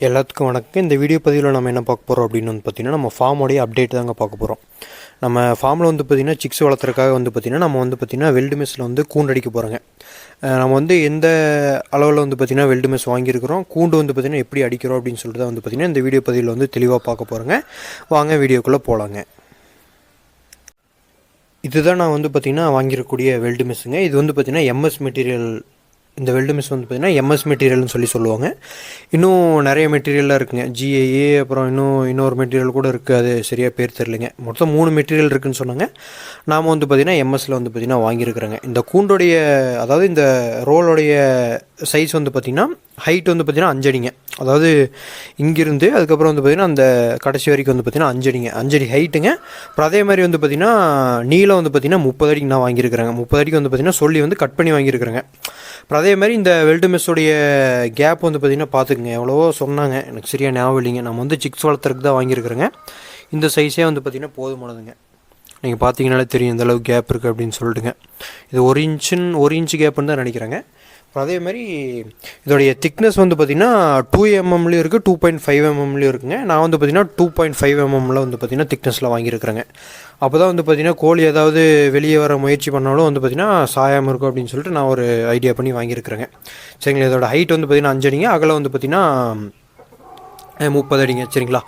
எல்லாத்துக்கும் வணக்கம். இந்த வீடியோ பதிவில் நம்ம என்ன பார்க்க போகிறோம் அப்படின்னு வந்து பார்த்திங்கன்னா நம்ம ஃபார்மோடைய அப்டேட் தாங்க பார்க்க போகிறோம் நம்ம ஃபார்மில் வந்து பார்த்திங்கன்னா சிக்ஸ் வளர்த்துறதுக்காக வந்து பார்த்திங்கன்னா நம்ம வந்து பார்த்திங்கன்னா வெல்டு மெஸ்ஸில் வந்து கூண்டடிக்க போகிறோங்க நம்ம வந்து எந்த அளவில் வந்து பார்த்திங்கன்னா வெல்டு மெஸ் வாங்கியிருக்கிறோம் கூண்டு வந்து பார்த்திங்கன்னா எப்படி அடிக்கிறோம் அப்படின்னு சொல்லிட்டு தான் வந்து பார்த்திங்கன்னா இந்த வீடியோ பதிவில் வந்து தெளிவாக பார்க்க போகிறோங்க வாங்க வீடியோக்குள்ளே போகலாங்க இதுதான் நான் வந்து பார்த்திங்கன்னா வாங்கியிருக்கக்கூடிய வெல்டு மெஸ்ஸுங்க இது வந்து பார்த்திங்கன்னா எம்எஸ் மெட்டீரியல் இந்த வெல்டு மிஸ் வந்து பார்த்திங்கன்னா எம்எஸ் மெட்டீரியல்னு சொல்லி சொல்லுவாங்க. இன்னும் நிறைய மெட்டீரியல்லாம் இருக்குங்க. ஜிஏஏ அப்புறம் இன்னும் இன்னொரு மெட்டீரியல் கூட இருக்குது அது சரியாக பேர் தெரிலங்க மொத்தம் மூணு மெட்டீரியல் இருக்குதுன்னு சொன்னாங்க. நாம் வந்து பார்த்திங்கன்னா எம்எஸ்சில் வந்து பார்த்திங்கன்னா வாங்கியிருக்கிறேங்க. இந்த கூண்டோடைய அதாவது இந்த ரோலோடைய சைஸ் வந்து பார்த்திங்கன்னா ஹைட் வந்து பார்த்திங்கன்னா அஞ்சடிங்க அதாவது இங்கிருந்து அதுக்கப்புறம் வந்து பார்த்திங்கன்னா அந்த கடைசி வரைக்கும் வந்து பார்த்திங்கன்னா அஞ்சடிங்க அஞ்சடி ஹைட்டுங்க அப்புறம் அதே மாதிரி வந்து பார்த்திங்கன்னா நீளம் வந்து பார்த்திங்கன்னா முப்பது அடிக்கு நான் வாங்கியிருக்கிறேங்க. முப்பது அடிக்கு வந்து பார்த்திங்கன்னா சொல்லி வந்து கட் பண்ணி வாங்கியிருக்கிறேங்க. அப்புறம் அதே மாதிரி இந்த வெல்டு மெஸ்ஸோடைய கேப் வந்து பார்த்திங்கன்னா பார்த்துக்குங்க. எவ்வளவோ சொன்னாங்க. எனக்கு சரியாக ஞாபகம் இல்லைங்க. நம்ம வந்து சிக்ஸ் வளர்த்துறதுக்கு தான் வாங்கியிருக்கிறேங்க. இந்த சைஸே வந்து பார்த்திங்கன்னா போதுமானதுங்க. நீங்கள் பார்த்தீங்கனாலே தெரியும் இந்த கேப் இருக்குது அப்படின்னு சொல்லிட்டுங்க. இது ஒரு இன்ச்சுன்னு ஒரு இன்ச்சு கேப்புன்னு தான் நினைக்கிறேங்க. அதே மாதிரி இதோடைய திக்னஸ் வந்து பார்த்திங்கன்னா டூ எம்எம்லேயும் இருக்குது டூ பாயிண்ட் ஃபைவ் எம்எம்லேயும் இருக்குங்க. நான் வந்து பார்த்திங்கன்னா டூ பாயிண்ட் ஃபைவ் எம்எம்மில் வந்து பார்த்திங்கன்னா திக்னஸில் வாங்கியிருக்கிறேங்க. அப்போ தான் வந்து பார்த்திங்கன்னா கோழி ஏதாவது வெளியே வர முயற்சி பண்ணாலும் வந்து பார்த்திங்கன்னா சாயாமல் இருக்கும் அப்படின்னு சொல்லிட்டு நான் ஒரு ஐடியா பண்ணி வாங்கியிருக்கிறேங்க. சரிங்களா? இதோட ஹைட் வந்து பார்த்திங்கன்னா அஞ்சடிங்க அகலம் வந்து பார்த்திங்கன்னா முப்பது அடிங்க. சரிங்களா?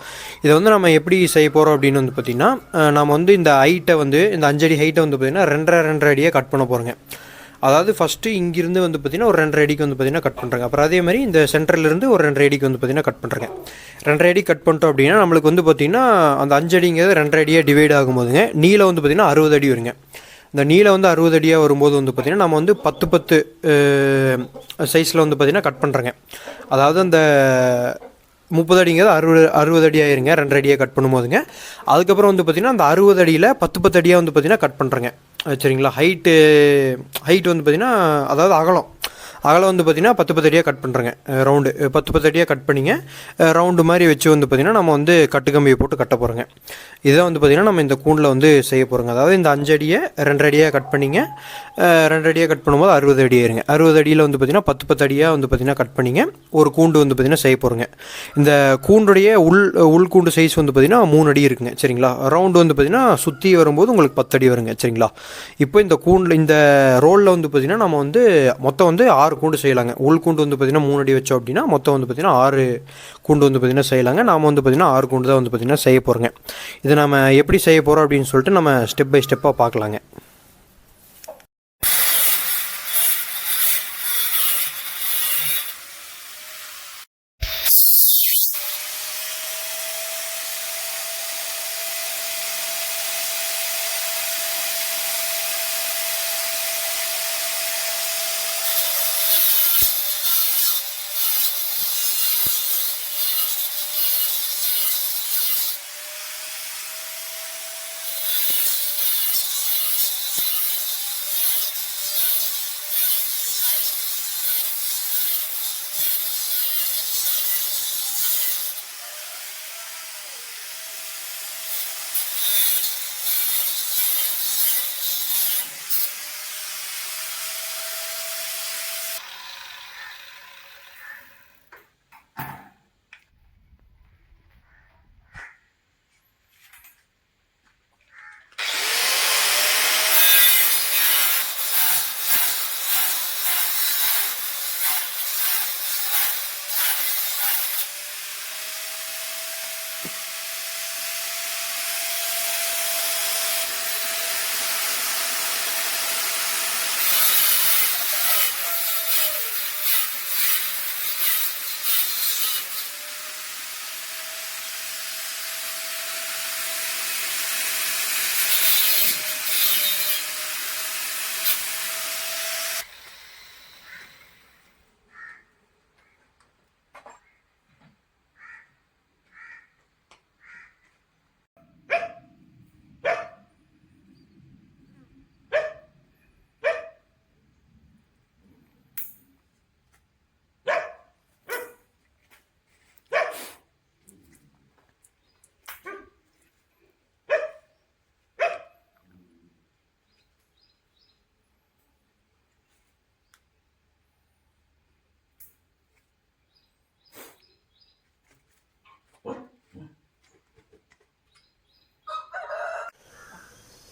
இதை வந்து நம்ம எப்படி செய்ய போகிறோம் அப்படின்னு வந்து பார்த்திங்கன்னா நம்ம வந்து இந்த ஹைட்டை வந்து இந்த அஞ்சடி ஹைட்டை வந்து பார்த்திங்கன்னா ரெண்டரை ரெண்டரை அடியாக கட் பண்ண போகிறோங்க அதாவது ஃபஸ்ட்டு இங்கிருந்து வந்து பார்த்திங்கன்னா ஒரு ரெண்டரை அடிக்கு வந்து பார்த்திங்கன்னா கட் பண்ணுறாங்க அப்புறம் அதே மாதிரி இந்த சென்டர்லேருந்து ஒரு ரெண்டரை அடிக்கு வந்து பார்த்திங்கன்னா கட் பண்ணுறேங்க ரெண்டரை அடி கட் பண்ணிட்டோம் அப்படின்னா நம்மளுக்கு வந்து பார்த்திங்கன்னா அந்த அஞ்சு அடிங்கிறது ரெண்டரை அடியாக டிவைட் ஆகும்போதுங்க நீளம் வந்து பார்த்திங்கன்னா அறுபது அடி வருங்க. இந்த நீளம் வந்து அறுபது அடியாக வரும்போது வந்து பார்த்திங்கன்னா நம்ம வந்து பத்து பத்து சைஸில் வந்து பார்த்திங்கன்னா கட் பண்ணுறேங்க அதாவது அந்த முப்பது அடிங்கிறது அறுபது அறுபது அடி ஆயிருங்க ரெண்டு அடியாக கட் பண்ணும்போதுங்க. அதுக்கப்புறம் வந்து பார்த்திங்கன்னா அந்த அறுபது அடியில் பத்து பத்து அடியாக வந்து பார்த்திங்கன்னா கட் பண்ணுறேங்க சரிங்களா? ஹைட்டு ஹைட் வந்து பார்த்திங்கன்னா அதாவது அகலம். அகலம் வந்து பார்த்திங்கன்னா பத்து பத்து அடியாக கட் பண்ணுறேங்க ரவுண்டு பத்து பத்து அடியாக கட் பண்ணிங்க. ரவுண்டு மாதிரி வச்சு வந்து பார்த்திங்கன்னா நம்ம வந்து கட்டு கம்பியை போட்டு கட்ட போகிறோங்க இதான் வந்து பார்த்திங்கன்னா நம்ம இந்த கூண்டில் வந்து செய்ய போகிறோங்க அதாவது இந்த அஞ்சு அடியை ரெண்டு அடியாக கட் பண்ணிங்க. ரெண்டு அடியாக கட் பண்ணும்போது அறுபது அடி ஆயிருங்க அறுபது அடியில் வந்து பார்த்திங்கன்னா பத்து பத்து அடியாக வந்து பார்த்திங்கன்னா கட் பண்ணிங்க. ஒரு கூண்டு வந்து பார்த்திங்கன்னா செய்ய போகிறோங்க இந்த கூண்டுடைய உள் உள் கூண்டு சைஸ் வந்து பார்த்திங்கன்னா மூணு அடி இருக்குங்க. சரிங்களா? ரவுண்டு வந்து பார்த்திங்கன்னா சுற்றி வரும்போது உங்களுக்கு பத்து அடி வருங்க. சரிங்களா? இப்போ இந்த கூண்டில் இந்த ரோலில் வந்து பார்த்திங்கன்னா நம்ம வந்து மொத்தம் வந்து ஆறு ஆறு கூண்டு செய்யலாங்க. உள் கூண்டு வந்து பார்த்திங்கன்னா மூணு அடி வச்சோம் அப்படின்னா மொத்தம் வந்து பார்த்திங்கன்னா ஆறு கூண்டு வந்து பார்த்திங்கன்னா செய்யலாங்க. நாம் வந்து பார்த்திங்கன்னா ஆறு கூண்டு தான் வந்து பார்த்திங்கன்னா செய்ய போகிறோங்க இதை நம்ம எப்படி செய்ய போகிறோம் அப்படின்னு சொல்லிட்டு நம்ம ஸ்டெப் பை ஸ்டெப்பாக பார்க்கலாங்க.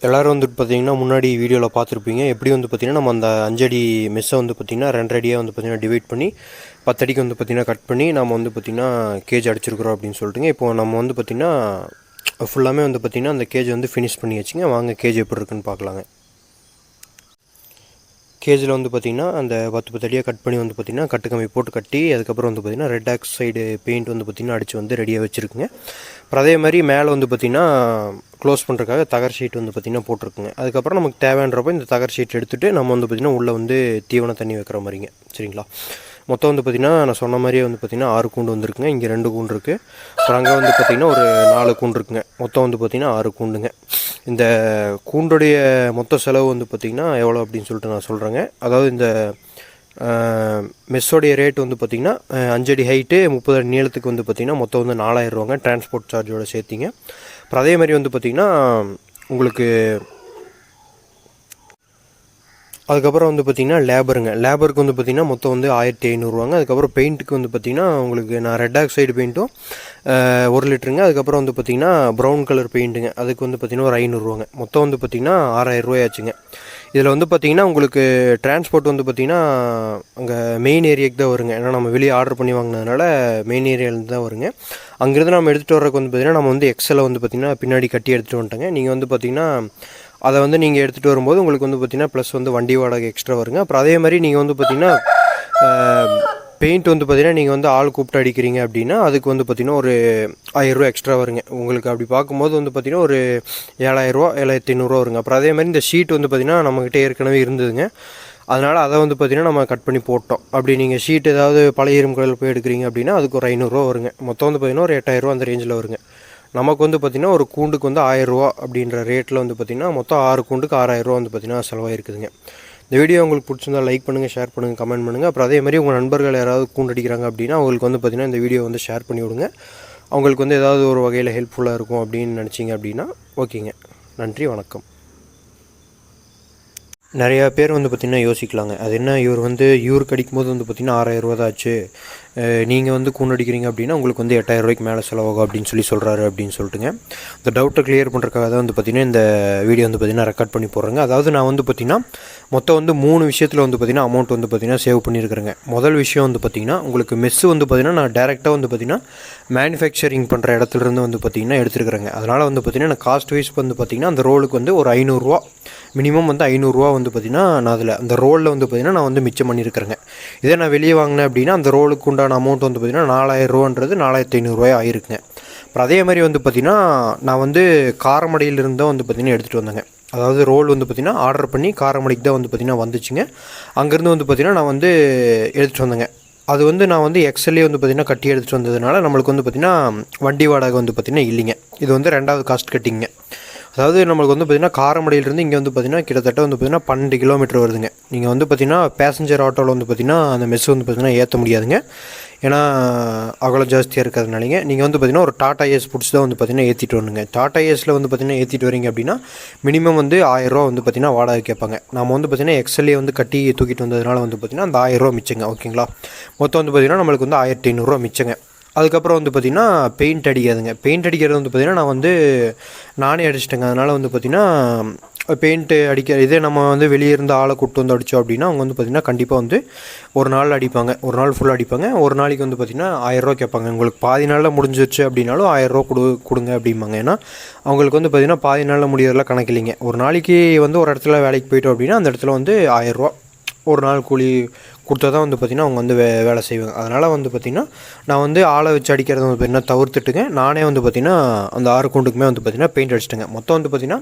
எல்லோரும் வந்துட்டு பார்த்தீங்கன்னா முன்னாடி வீடியோவில் பார்த்துருப்பீங்க. எப்படி வந்து பார்த்திங்கன்னா நம்ம அந்த அஞ்சடி மெஸ்ஸை வந்து பார்த்திங்கன்னா ரெண்டடியாக வந்து பார்த்திங்கன்னா டிவைட் பண்ணி பத்தடிக்கு வந்து பார்த்திங்கன்னா கட் பண்ணி நம்ம வந்து பார்த்திங்கன்னா கேஜ் அடிச்சிருக்கிறோம் அப்படின்னு சொல்லிட்டுங்க. இப்போ நம்ம வந்து பார்த்திங்கன்னா ஃபுல்லாமே வந்து பார்த்திங்கன்னா அந்த கேஜ் வந்து ஃபினிஷ் பண்ணி வச்சுங்க. வாங்க கேஜ் எப்படி இருக்குன்னு பார்க்கலாங்க. கேஜில் வந்து பார்த்திங்கன்னா அந்த பத்து பத்து அடியாக கட் பண்ணி வந்து பார்த்திங்கன்னா கட்டு கம்மி போட்டு கட்டி அதுக்கப்புறம் வந்து பார்த்திங்கன்னா ரெட் ஆக்சைடு பெயிண்ட் வந்து பார்த்திங்கன்னா அடித்து வந்து ரெடியாக வச்சுருக்குங்க. அப்புறம் அதே மாதிரி மேலே வந்து பார்த்திங்கன்னா க்ளோஸ் பண்ணுறதுக்காக தகர் ஷீட் வந்து பார்த்திங்கன்னா போட்டிருக்குங்க. அதுக்கப்புறம் நமக்கு தேவைன்றப்போ இந்த தகர் ஷீட் எடுத்துகிட்டு நம்ம வந்து பார்த்திங்கன்னா உள்ளே வந்து தீவன தண்ணி வைக்கிற மாதிரிங்க. சரிங்களா? மொத்தம் வந்து பார்த்திங்கன்னா நான் சொன்ன மாதிரியே வந்து பார்த்திங்கன்னா ஆறு கூண்டு வந்துருக்குங்க. இங்கே ரெண்டு கூண்டு இருக்குது அப்புறம் அங்கே வந்து பார்த்திங்கன்னா ஒரு நாலு கூண்டு இருக்குங்க. மொத்தம் வந்து பார்த்திங்கன்னா ஆறு கூண்டுங்க. இந்த கூண்டுடைய மொத்த செலவு வந்து பார்த்திங்கன்னா எவ்வளோ அப்படின்னு சொல்லிட்டு நான் சொல்கிறேங்க அதாவது இந்த மெஸ்ஸோடைய ரேட் வந்து பார்த்திங்கன்னா அஞ்சடி ஹைட்டு முப்பது அடி நீளத்துக்கு வந்து பார்த்திங்கன்னா மொத்தம் வந்து நாலாயிரரூவாங்க டிரான்ஸ்போர்ட் சார்ஜோடு சேர்த்திங்க. அப்புறம் அதே மாதிரி வந்து பார்த்திங்கன்னா உங்களுக்கு அதுக்கப்புறம் வந்து பார்த்திங்கன்னா லேபருங்க லேபருக்கு வந்து பார்த்திங்கன்னா மொத்தம் வந்து ஆயிரத்தி ஐநூறுவாங்க அதுக்கப்புறம் பெயிண்ட்டுக்கு வந்து பார்த்திங்கன்னா உங்களுக்கு நான் ரெட் ஆக்சைடு பெயிண்ட்டும் ஒரு லிட்டருங்க அதுக்கப்புறம் வந்து பார்த்திங்கன்னா ப்ரௌன் கலர் பெயிண்ட்டுங்க அதுக்கு வந்து பார்த்திங்கன்னா ஒரு ஐநூறுரூவாங்க மொத்தம் வந்து பார்த்திங்கன்னா ஆறாயிரரூவாயாச்சுங்க இதில் வந்து பார்த்திங்கன்னா உங்களுக்கு டிரான்ஸ்போர்ட் வந்து பார்த்திங்கன்னா அங்கே மெயின் ஏரியாவுக்கு தான் வருங்க ஏன்னா நம்ம வெளியே ஆர்டர் பண்ணி வாங்கினதுனால மெயின் ஏரியாவிலேருந்து தான் வருங்க அங்கேருந்து நம்ம எடுத்துகிட்டு வரக்கு வந்து பார்த்திங்கன்னா நம்ம வந்து எக்ஸலை வந்து பார்த்திங்கன்னா பின்னாடி கட்டி எடுத்துகிட்டு வந்துட்டோங்க நீங்கள் வந்து பார்த்திங்கன்னா அதை வந்து நீங்கள் எடுத்துகிட்டு வரும்போது உங்களுக்கு வந்து பார்த்திங்கன்னா ப்ளஸ் வந்து வண்டி வாடகை எக்ஸ்ட்ரா வருங்க. அப்புறம் அதே மாதிரி நீங்கள் வந்து பார்த்திங்கன்னா பெயிண்ட் வந்து பார்த்திங்கன்னா நீங்கள் வந்து ஆள் கூப்பிட்டு அடிக்கிறீங்க அப்படின்னா அதுக்கு வந்து பார்த்திங்கன்னா ஒரு ஆயிரரூவா எக்ஸ்ட்ரா வருங்க. உங்களுக்கு அப்படி பார்க்கும்போது வந்து பார்த்திங்கன்னா ஒரு ஏழாயிரரூவா ஏழாயிரத்தி ஐநூறுரூவா வருங்க. அப்புறம் அதே மாதிரி இந்த ஷீட் வந்து பார்த்திங்கன்னா நம்மக்கிட்ட ஏற்கனவே இருந்ததுங்க. அதனால் அதை வந்து பார்த்திங்கன்னா நம்ம கட் பண்ணி போட்டோம். அப்படி நீங்கள் ஷீட் ஏதாவது பழைய இரும்பு கடையில் போய் எடுக்கிறீங்க அப்படின்னா அதுக்கு ஒரு ஐநூறுரூவா வருங்க. மொத்தம் வந்து பார்த்திங்கன்னா ஒரு எட்டாயிரரூவா அந்த ரேஞ்சில் வருங்க. நமக்கு வந்து பார்த்திங்கன்னா ஒரு கூண்டுக்கு வந்து ஆயிரரூவா அப்படின்ற ரேட்டில் வந்து பார்த்திங்கன்னா மொத்தம் ஆறு கூண்டுக்கு ஆறாயிரரூவா வந்து பார்த்திங்கன்னா செலவாயிருக்குதுங்க. இந்த வீடியோ உங்களுக்கு பிடிச்சிருந்தா லைக் பண்ணுங்கள் ஷேர் பண்ணுங்கள் கமெண்ட் பண்ணுங்கள் அப்புறம் அதே மாதிரி உங்கள் நண்பர்கள் யாராவது கூண்டடிக்கிறாங்க அப்படின்னா அவங்களுக்கு வந்து பார்த்திங்கன்னா இந்த வீடியோ வந்து ஷேர் பண்ணி விடுங்க. அவங்களுக்கு வந்து ஏதாவது ஒரு வகையில் ஹெல்ப்ஃபுல்லாக இருக்கும் அப்படின்னு நினச்சிங்க அப்படின்னா ஓகேங்க நன்றி வணக்கம். நிறையா பேர் வந்து பார்த்திங்கன்னா யோசிக்கலாங்க அது என்ன இவர் வந்து இவருக்கு அடிக்கும்போது வந்து பார்த்திங்கன்னா ஆறாயிரரூவா தான் ஆச்சு நீங்கள் வந்து கூண்டு அடிக்கிறீங்க அப்படின்னா உங்களுக்கு வந்து எட்டாயிரரூவாய்க்கு மேலே செலவாகும் அப்படின்னு சொல்லி சொல்கிறாரு அப்படின்னு சொல்லிட்டுங்க இந்த டவுட்டை கிளியர் பண்ணுறதுக்காக தான் வந்து பார்த்திங்கன்னா இந்த வீடியோ வந்து பார்த்திங்கன்னா ரெக்கார்ட் பண்ணி போடுறேங்க அதாவது நான் வந்து பார்த்திங்கன்னா மொத்தம் வந்து மூணு விஷயத்தில் வந்து பார்த்திங்கன்னா அமௌண்ட் வந்து பார்த்திங்கன்னா சேவ் பண்ணியிருக்கிறேங்க முதல் விஷயம் வந்து பார்த்திங்கன்னா உங்களுக்கு மெஸ்ஸு வந்து பார்த்திங்கன்னா நான் டேரெக்டாக வந்து பார்த்திங்கன்னா மேனுஃபேக்சரிங் பண்ணுற இடத்துலேருந்து வந்து பார்த்திங்கன்னா எடுத்துருக்குறேங்க அதனால் வந்து பார்த்திங்கன்னா நான் காஸ்ட் வைஸ் வந்து பார்த்திங்கன்னா அந்த ரோலுக்கு வந்து ஒரு ஐநூறுரூவா மினிமம் வந்து ஐநூறுரூவா வந்து பார்த்திங்கன்னா நான் அதில் அந்த ரோலில் வந்து பார்த்திங்கன்னா நான் வந்து மிச்சம் பண்ணியிருக்கிறேங்க இதே நான் வெளியே வாங்கினேன் அப்படின்னா அந்த ரோலுக்கு உண்டான அமௌண்ட் வந்து பார்த்திங்கன்னா நாலாயிரரூவான்றது நாலாயிரத்தி ஐநூறுரூவாய் ஆயிருக்குங்க. அப்புறம் அதே மாதிரி வந்து பார்த்திங்கன்னா நான் வந்து காரமடையிலிருந்து தான் வந்து பார்த்திங்கன்னா எடுத்துகிட்டு வந்தேங்க. அதாவது ரோல் வந்து பார்த்திங்கன்னா ஆர்டர் பண்ணி காரமடைக்கு தான் வந்து பார்த்திங்கன்னா வந்துச்சுங்க. அங்கேருந்து வந்து பார்த்திங்கன்னா நான் வந்து எடுத்துகிட்டு வந்தேங்க. அது வந்து நான் வந்து எக்ஸல்லே வந்து பார்த்திங்கன்னா கட்டி எடுத்துகிட்டு வந்ததுனால நம்மளுக்கு வந்து பார்த்திங்கன்னா வண்டி வாடகை வந்து பார்த்திங்கன்னா இல்லைங்க. இது வந்து ரெண்டாவது காஸ்ட் கட்டிங்க அதாவது நம்மளுக்கு வந்து பார்த்திங்கன்னா காரமடையிலிருந்து இங்கே வந்து பார்த்திங்கன்னா கிட்டத்தட்ட வந்து பார்த்திங்கன்னா பன்னெண்டு கிலோமீட்டர் வருதுங்க நீங்கள் வந்து பார்த்திங்கன்னா பேசஞ்சர் ஆட்டோவில் வந்து பார்த்திங்கன்னா அந்த மெஸ் வந்து பார்த்திங்கன்னா ஏற்ற முடியாதுங்க ஏன்னா அகலம் ஜாஸ்தியாக இருக்கிறதுனாலங்க நீங்கள் வந்து பார்த்திங்கன்னா ஒரு டாடா ஏஸ் பிடிச்சி தான் வந்து பார்த்திங்கன்னா ஏற்றிட்டு வரணுங்க டாடா ஏஸில் வந்து பார்த்திங்கன்னா ஏற்றிட்டு வரீங்க அப்படின்னா மினிமம் வந்து ஆயிரரூவா வந்து பார்த்திங்கன்னா வாடகை கேட்பாங்க நம்ம வந்து பார்த்திங்கன்னா எக்ஸ்எல்ஏ வந்து கட்டி தூக்கிட்டு வந்ததுனால வந்து பார்த்திங்கன்னா அந்த ஆயிரரூவா மிச்சங்க ஓகேங்களா மொத்தம் வந்து பார்த்திங்கன்னா நம்மளுக்கு வந்து ஆயிரத்தி ஐநூறுரூவா மிச்சங்க அதுக்கப்புறம் வந்து பார்த்திங்கன்னா பெயிண்ட் அடிக்காதுங்க. பெயிண்ட் அடிக்கிறது வந்து பார்த்திங்கன்னா நான் வந்து நானே அடிச்சிட்டேங்க. அதனால் வந்து பார்த்திங்கன்னா பெயிண்ட்டு அடிக்க இதே நம்ம வந்து வெளியே இருந்து ஆளை கூப்பிட்டு வந்து அடித்தோம் அப்படின்னா அவங்க வந்து பார்த்திங்கன்னா கண்டிப்பாக வந்து ஒரு நாள் அடிப்பாங்க. ஒரு நாள் ஃபுல்லாக அடிப்பாங்க. ஒரு நாளைக்கு வந்து பார்த்திங்கன்னா ஆயிரரூவா கேட்பாங்க. உங்களுக்கு பாதி நாளில் முடிஞ்சிருச்சு அப்படின்னாலும் ஆயிரரூவா கொடு கொடுங்க அப்படிம்பாங்க. ஏன்னா அவங்களுக்கு வந்து பார்த்திங்கன்னா பாதி நாளில் முடியறதுலாம் கணக்கு இல்லைங்க. ஒரு நாளைக்கு வந்து ஒரு இடத்துல வேலைக்கு போயிட்டோம் அப்படின்னா அந்த இடத்துல வந்து ஆயிரரூவா ஒரு நாள் கூலி கொடுத்தா தான் வந்து பார்த்திங்கன்னா அவங்க வந்து வே வேலை செய்வாங்க அதனால் வந்து பார்த்திங்கன்னா நான் வந்து ஆளை வச்சு அடிக்கிறத வந்து பார்த்திங்கன்னா தவிர்த்துட்டுங்க நானே வந்து பார்த்திங்கன்னா அந்த ஆறு கூண்டுக்குமே வந்து பார்த்திங்கன்னா பெயிண்ட் அடிச்சிட்டேங்க மொத்தம் வந்து பார்த்திங்கன்னா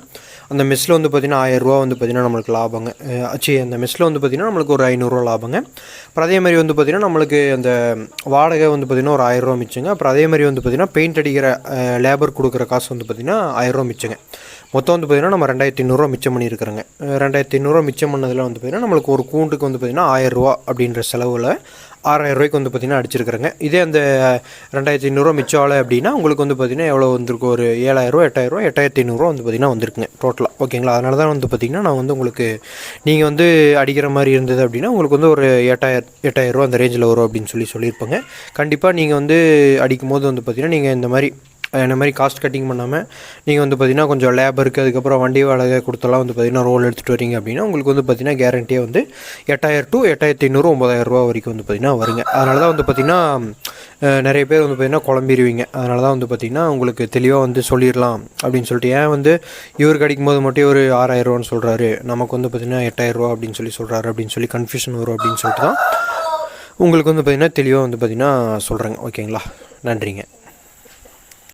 அந்த மெஸ்ஸில் வந்து பார்த்திங்கன்னா ஆயிரரூவா வந்து பார்த்திங்கன்னா நம்மளுக்கு லாபங்க ஆச்சு அந்த மெஸ்ஸில் வந்து பார்த்திங்கன்னா நம்மளுக்கு ஒரு ஐநூறுரூவா லாபங்க அப்புறம் அதே மாதிரி வந்து பார்த்திங்கன்னா நம்மளுக்கு அந்த வாடகை வந்து பார்த்திங்கன்னா ஒரு ஆயிரரூவா மிச்சங்க அப்புறம் அதே மாதிரி வந்து பார்த்திங்கன்னா பெயிண்ட் அடிக்கிற லேபர் கொடுக்குற காசு வந்து பார்த்திங்கன்னா ஆயிரரூவா மிச்சங்க மொத்தம் வந்து பார்த்திங்கன்னா நம்ம ரெண்டாயிரத்தி ஐநூறுரூவா மிச்சம் பண்ணியிருக்கிறோங்க ரெண்டாயிரத்தி ஐநூறுரூவா மிச்சம் பண்ணதில் வந்து பார்த்திங்கன்னா நம்மளுக்கு ஒரு கூண்டுக்கு வந்து பார்த்திங்கன்னா ஆயிரரூவா அப்படின்ற செலவில் ஆறாயிரம் ரூபாய்க்கு வந்து பார்த்திங்கன்னா அடிச்சிருக்கிறேங்க. இதே அந்த ரெண்டாயிரத்தி ஐநூறுரூவா மிச்சம் ஆலை அப்படின்னா உங்களுக்கு வந்து பார்த்திங்கன்னா எவ்வளோ வந்திருக்கு ஒரு ஏழாயிரரூவா எட்டாயிரரூவா எட்டாயிரத்தி ஐநூறுரூவா வந்து பார்த்திங்கன்னா வந்திருக்குங்க டோட்டலாக ஓகேங்களா அதனால தான் வந்து பார்த்திங்கன்னா நான் வந்து உங்களுக்கு நீங்கள் வந்து அடிக்கிற மாதிரி இருந்தது அப்படின்னா உங்களுக்கு வந்து ஒரு எட்டாயிரம் எட்டாயிரரூவா அந்த ரேஞ்சில் வரும் அப்படின்னு சொல்லி சொல்லியிருப்பாங்க. கண்டிப்பாக நீங்கள் வந்து அடிக்கும் போது வந்து பார்த்திங்கன்னா நீங்கள் இந்த மாதிரி இந்த மாதிரி காஸ்ட் கட்டிங் பண்ணாமல் நீங்கள் வந்து பார்த்திங்கன்னா கொஞ்சம் லேபருக்கு அதுக்கப்புறம் வண்டி வாடகை கொடுத்தெல்லாம் வந்து பார்த்திங்கன்னா ரோல் எடுத்துகிட்டு வரீங்க அப்படின்னா உங்களுக்கு வந்து பார்த்திங்கன்னா கேரண்டியாக வந்து எட்டாயிரம் டு எட்டாயிரத்தி ஐநூறு ஒம்பதாயிரம் ரூபா வரைக்கும் வந்து பார்த்திங்கன்னா வருங்க. அதனால தான் வந்து பார்த்தீங்கன்னா நிறைய பேர் வந்து பார்த்தீங்கன்னா குழம்பிடுவீங்க அதனால தான் வந்து பார்த்திங்கன்னா உங்களுக்கு தெளிவாக வந்து சொல்லிடலாம் அப்படின்னு சொல்லிட்டு ஏன் வந்து இவருக்கு அடிக்கும் போது மட்டும் ஒரு ஆறாயிரரூவான்னு சொல்கிறாரு நமக்கு வந்து பார்த்தீங்கன்னா எட்டாயிரரூவா அப்படின்னு சொல்லி சொல்கிறாரு அப்படின்னு சொல்லி கன்ஃபியூஷன் வரும் அப்படின்னு சொல்லிட்டு தான் உங்களுக்கு வந்து பார்த்தீங்கன்னா தெளிவாக வந்து பார்த்திங்கன்னா சொல்கிறேங்க ஓகேங்களா? நன்றிங்க.